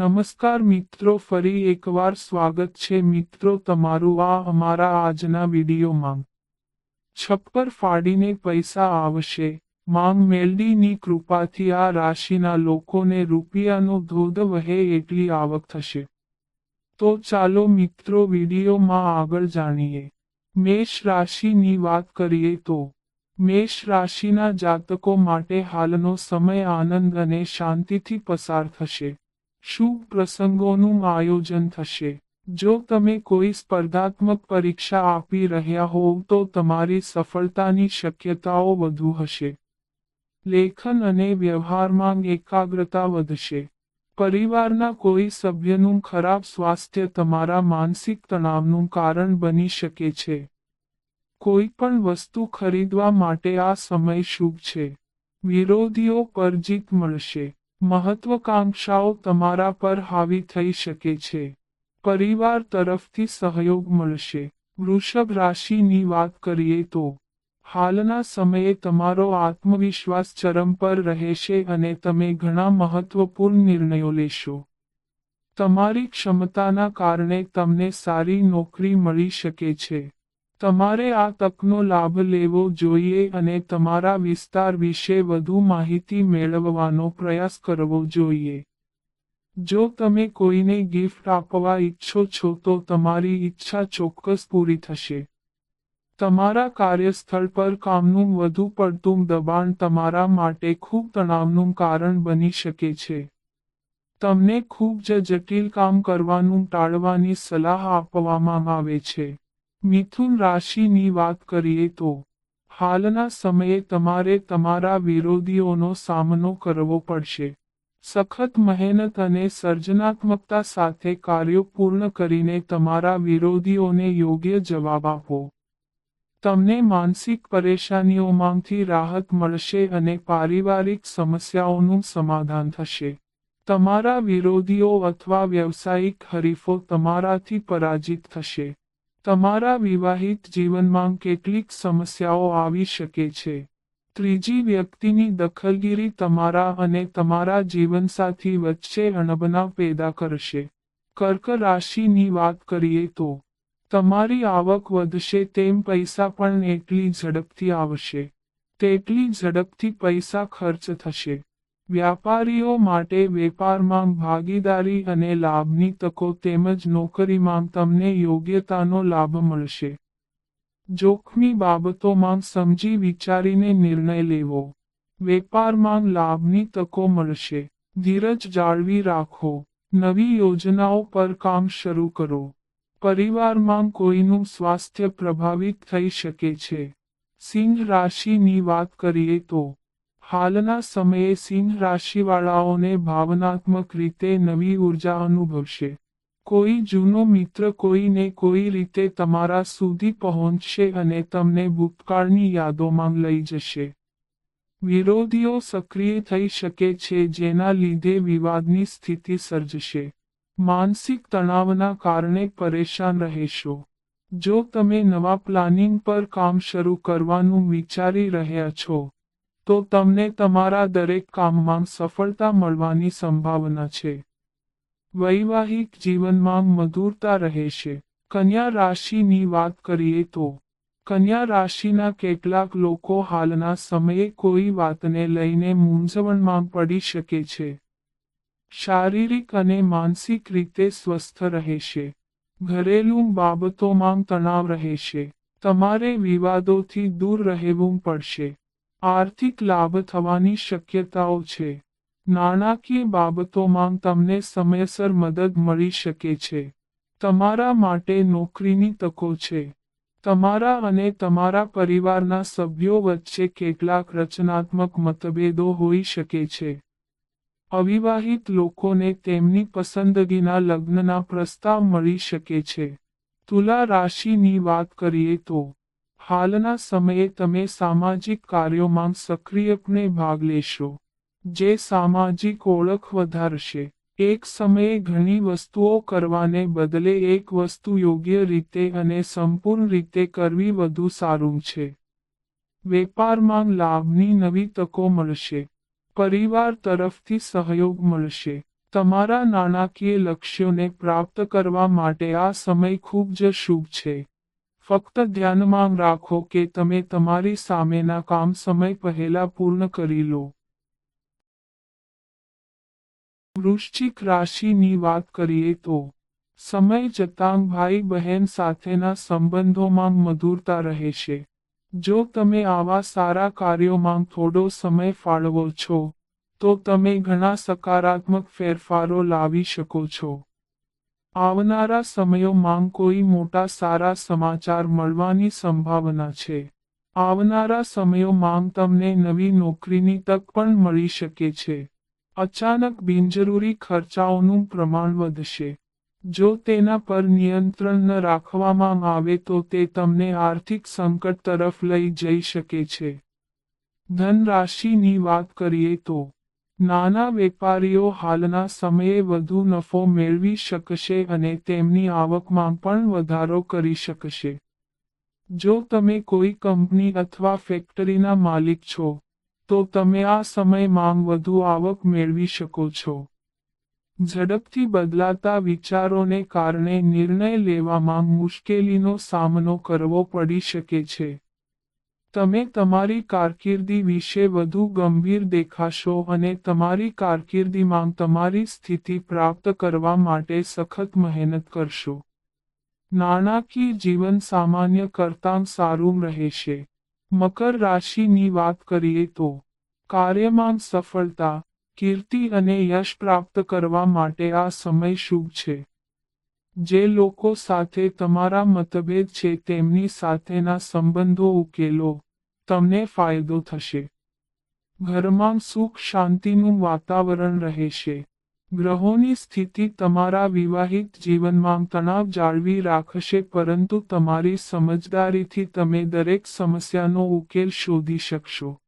નમસ્કાર મિત્રો, ફરી એકવાર સ્વાગત છે મિત્રો તમારું આ અમારા આજના વિડીયોમાં. છપ્પર ફાડીને પૈસા આવશે. માંગ મેલડીની કૃપાથી આ રાશિના લોકોને રૂપિયાનો ધોધ વહે એટલી આવક થશે. તો ચાલો મિત્રો વિડીયોમાં આગળ જાણીએ. મેષ રાશિની વાત કરીએ તો, મેષ રાશિના જાતકો માટે હાલનો સમય આનંદ અને શાંતિથી પસાર થશે. શુભ પ્રસંગોનું આયોજન થશે? જો તમે કોઈ સ્પર્ધાત્મક પરીક્ષા આપી રહ્યા હોવ તો તમારી સફળતાની શક્યતાઓ વધુ હશે. લેખન અને વ્યવહારમાં એકાગ્રતા વધશે. પરિવારના કોઈ સભ્યનું ખરાબ સ્વાસ્થ્ય તમારા માનસિક તણાવનું કારણ બની શકે છે. કોઈ પણ વસ્તુ ખરીદવા માટે આ સમય શુભ છે. વિરોધીઓ પર જીત મળશે. મહત્વકાંક્ષાઓ તમારા પર હાવી થઈ શકે છે. પરિવાર તરફથી સહયોગ મળશે. વૃષભ રાશિની વાત કરીએ તો, હાલના સમયે તમારો આત્મવિશ્વાસ ચરમ પર રહેશે અને તમે ઘણા મહત્વપૂર્ણ નિર્ણયો લેશો. તમારી ક્ષમતાના કારણે તમને સારી નોકરી મળી શકે છે. તમારે આ તકનો લાભ લેવો જોઈએ અને તમારા વિસ્તાર વિશે વધુ માહિતી મેળવવાનો પ્રયાસ કરવો જોઈએ. જો તમે કોઈને ગિફ્ટ આપવા ઈચ્છો છો તો તમારી ઈચ્છા ચોક્કસ પૂરી થશે. તમારા કાર્યસ્થળ પર કામનું વધુ પડતું દબાણ તમારા માટે ખૂબ તણાવનું કારણ બની શકે છે. તમને ખૂબ જ જટિલ કામ કરવાનું ટાળવાની સલાહ આપવામાં આવે છે. મિથુન રાશિની વાત કરીએ તો, હાલના સમયે તમારે તમારા વિરોધીઓનો સામનો કરવો પડશે. સખત મહેનત અને સર્જનાત્મકતા સાથે કાર્યો પૂર્ણ કરીને તમારા વિરોધીઓને યોગ્ય જવાબ આપો. તમને માનસિક પરેશાનીઓમાંથી રાહત મળશે અને પારિવારિક સમસ્યાઓનું સમાધાન થશે. તમારા વિરોધીઓ અથવા વ્યવસાયિક હરીફો તમારાથી પરાજિત થશે. તમારા વિવાહિત જીવનમાં કેટલીક સમસ્યાઓ આવી શકે છે. ત્રીજી વ્યક્તિની દખલગીરી તમારા અને તમારા જીવનસાથી વચ્ચે અણબના પેદા કરશે. કર્ક રાશિની વાત કરીએ તો, તમારી આવક વધશે તેમ પૈસા પણ એટલી ઝડપથી આવશે. તેટલી ઝડપથી પૈસા ખર્ચ થશે. વ્યાપારીઓ માટે વેપારમાં ભાગીદારી અને લાભની તકો તેમજ નોકરીમાં તમને યોગ્યતાનો લાભ મળશે. જોખમી બાબતોમાં સમજી વિચારીને નિર્ણય લેવો. વેપારમાં લાભની તકો મળશે. ધીરજ જાળવી રાખો. નવી યોજનાઓ પર કામ શરૂ કરો. પરિવારમાં કોઈનું સ્વાસ્થ્ય પ્રભાવિત થઈ શકે છે. સિંહ રાશિની વાત કરીએ તો હાલના સમયે સિંહ રાશિવાળાઓને ભાવનાત્મક રીતે નવી ઊર્જા અનુભવશે. કોઈ જૂનો મિત્ર કોઈને કોઈ રીતે તમારા સુધી પહોંચશે અને તમને ભૂતકાળની યાદોમાં લઈ જશે. વિરોધીઓ સક્રિય થઈ શકે છે જેના લીધે વિવાદની સ્થિતિ સર્જશે. માનસિક તણાવના કારણે પરેશાન રહેશો. જો તમે નવા પ્લાનિંગ પર કામ શરૂ કરવાનું વિચારી રહ્યા છો તો તમને તમારા દરેક કામમાં સફળતા મળવાની સંભાવના છે. વૈવાહિક જીવનમાં મધુરતા રહેશે. કન્યા રાશિની વાત કરીએ તો, કન્યા રાશિના કેટલાક લોકો હાલના સમયે કોઈ વાતને લઈને મૂંઝવણમાં પડી શકે છે. શારીરિક અને માનસિક રીતે સ્વસ્થ રહેશે. ઘરેલું બાબતોમાં તણાવ રહેશે. તમારે વિવાદોથી દૂર રહેવું પડશે. આર્થિક લાભ થવાની શક્યતાઓ છે. નાણાકીય બાબતોમાં તમને સમયસર મદદ મળી શકે છે. તમારા માટે નોકરીની તકો છે. તમારા અને તમારા પરિવારના સભ્યો વચ્ચે કેટલાક રચનાત્મક મતભેદો હોઈ શકે છે. અવિવાહિત લોકોને તેમની પસંદગીના લગ્નના પ્રસ્તાવ મળી શકે છે. તુલા રાશિની વાત કરીએ તો હાલના સમયે તમે સામાજિક કાર્યોમાં સક્રિયપણે ભાગ લેશો, જે સામાજિક ઓળખ વધારશે. એક સમયે ઘણી વસ્તુઓ કરવાને બદલે એક વસ્તુ યોગ્ય રીતે અને સંપૂર્ણ રીતે કરવી વધુ સારું છે. વેપારમાં લાભની નવી તકો મળશે. પરિવાર તરફથી સહયોગ મળશે. તમારા નાણાકીય લક્ષ્યોને પ્રાપ્ત કરવા માટે આ સમય ખૂબ જ શુભ છે. ફક્ત ધ્યાનમાં રાખો કે તમે તમારી સામેના કામ સમય પહેલા પૂર્ણ કરી લો. વૃશ્ચિક રાશિની વાત કરીએ તો, સમય જતાં ભાઈ બહેન સાથેના સંબંધોમાં મધુરતા રહેશે જો તમે આવા સારા કાર્યોમાં થોડો સમય ફાળવો છો, તો તમે ઘણા સકારાત્મક ફેરફારો લાવી શકો છો. આવનારા સમયોમાં કોઈ મોટા સારા સમાચાર મળવાની સંભાવના છે. આવનારા સમયોમાં તમને નવી નોકરીની તક પણ મળી શકે છે. અચાનક બિનજરૂરી ખર્ચાઓનું પ્રમાણ વધશે. જો તેના પર નિયંત્રણ ન રાખવામાં આવે તો તે તમને આર્થિક સંકટ તરફ લઈ જઈ શકે છે. ધનરાશિની વાત કરીએ તો નાના વેપારીઓ હાલના સમયે વધુ નફો મેળવી શકશે અને તેમની આવકમાં પણ વધારો કરી શકશે. જો તમે કોઈ કંપની અથવા ફેક્ટરીના માલિક છો, તો તમે આ સમયમાં વધુ આવક મેળવી શકો છો. ઝડપથી બદલાતા વિચારોને કારણે નિર્ણય લેવામાં મુશ્કેલીનો સામનો કરવો પડી શકે છે. તમે તમારી કારકિર્દી વિશે વધુ ગંભીર દેખાશો અને તમારી કારકિર્દીમાં તમારી સ્થિતિ પ્રાપ્ત કરવા માટે સખત મહેનત કરશો. નાણાકીય જીવન સામાન્ય કરતાં સારું રહેશે. મકર રાશિની વાત કરીએ તો, કાર્યમાં સફળતા, કીર્તિ અને યશ પ્રાપ્ત કરવા માટે આ સમય શુભ છે. જે લોકો સાથે તમારા મતભેદ છે તેમની સાથેના સંબંધો ઉકેલો, તમને ફાયદો થશે. ઘરમાં સુખ શાંતિનું વાતાવરણ રહેશે. ગ્રહોની સ્થિતિ તમારા વિવાહિત જીવનમાં તણાવ જાળવી રાખશે પરંતુ તમારી સમજદારીથી તમે દરેક સમસ્યાનો ઉકેલ શોધી શકશો.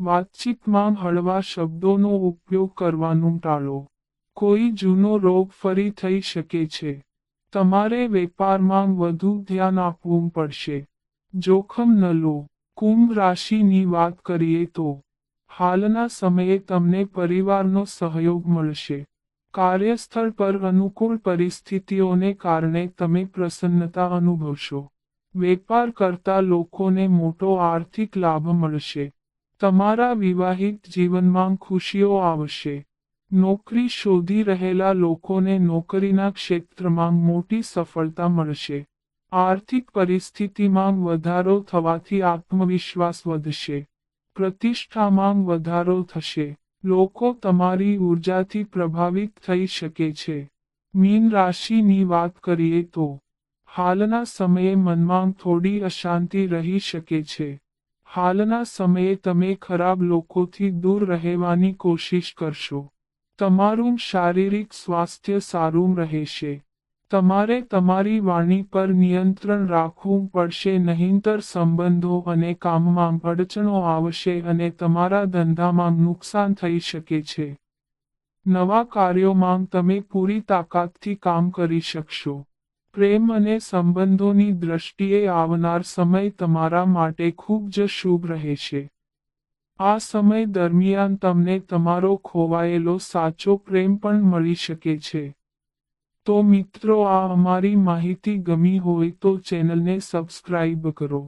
વાતચીતમાં હળવા શબ્દોનો ઉપયોગ કરવાનું ટાળો. કોઈ જૂનો રોગ ફરી થઈ શકે છે. તમારે વેપારમાં વધુ ધ્યાન આપવું પડશે. જોખમ ન લો. કુંભ રાશિની વાત કરીએ તો, હાલના સમયે તમને પરિવારનો સહયોગ મળશે. કાર્યસ્થળ પર અનુકૂળ પરિસ્થિતિઓને કારણે તમે પ્રસન્નતા અનુભવશો. વેપાર કરતા લોકોને મોટો આર્થિક લાભ મળશે. તમારા વિવાહિત જીવનમાં ખુશીઓ આવશે. નોકરી શોધી રહેલા લોકોને નોકરીના ક્ષેત્રમાં મોટી સફળતા મળશે. આર્થિક પરિસ્થિતિમાં વધારો થવાથી આત્મવિશ્વાસ વધશે. પ્રતિષ્ઠામાં વધારો થશે. લોકો તમારી ઉર્જાથી પ્રભાવિત થઈ શકે છે. મીન રાશિની વાત કરીએ તો, હાલના સમયે મનમાં થોડી અશાંતિ રહી શકે છે. હાલના સમયે તમે ખરાબ લોકોથી દૂર રહેવાની કોશિશ કરશો. તમારું શારીરિક સ્વાસ્થ્ય સારું રહેશે. તમારે તમારી વાણી પર નિયંત્રણ રાખવું પડશે, નહીંતર સંબંધો અને કામમાં અડચણો આવશે અને તમારા ધંધામાં નુકસાન થઈ શકે છે. નવા કાર્યોમાં તમે પૂરી તાકાતથી કામ કરી શકશો. પ્રેમ અને સંબંધોની દ્રષ્ટિએ આવનાર સમય તમારા માટે ખૂબ જ શુભ રહેશે. આ સમય દરમિયાન તમને તમારો ખોવાયેલો સાચો પ્રેમ પણ મળી શકે છે. તો મિત્રો, આ અમારી માહિતી ગમી હોય તો ચેનલને સબસ્ક્રાઇબ કરો.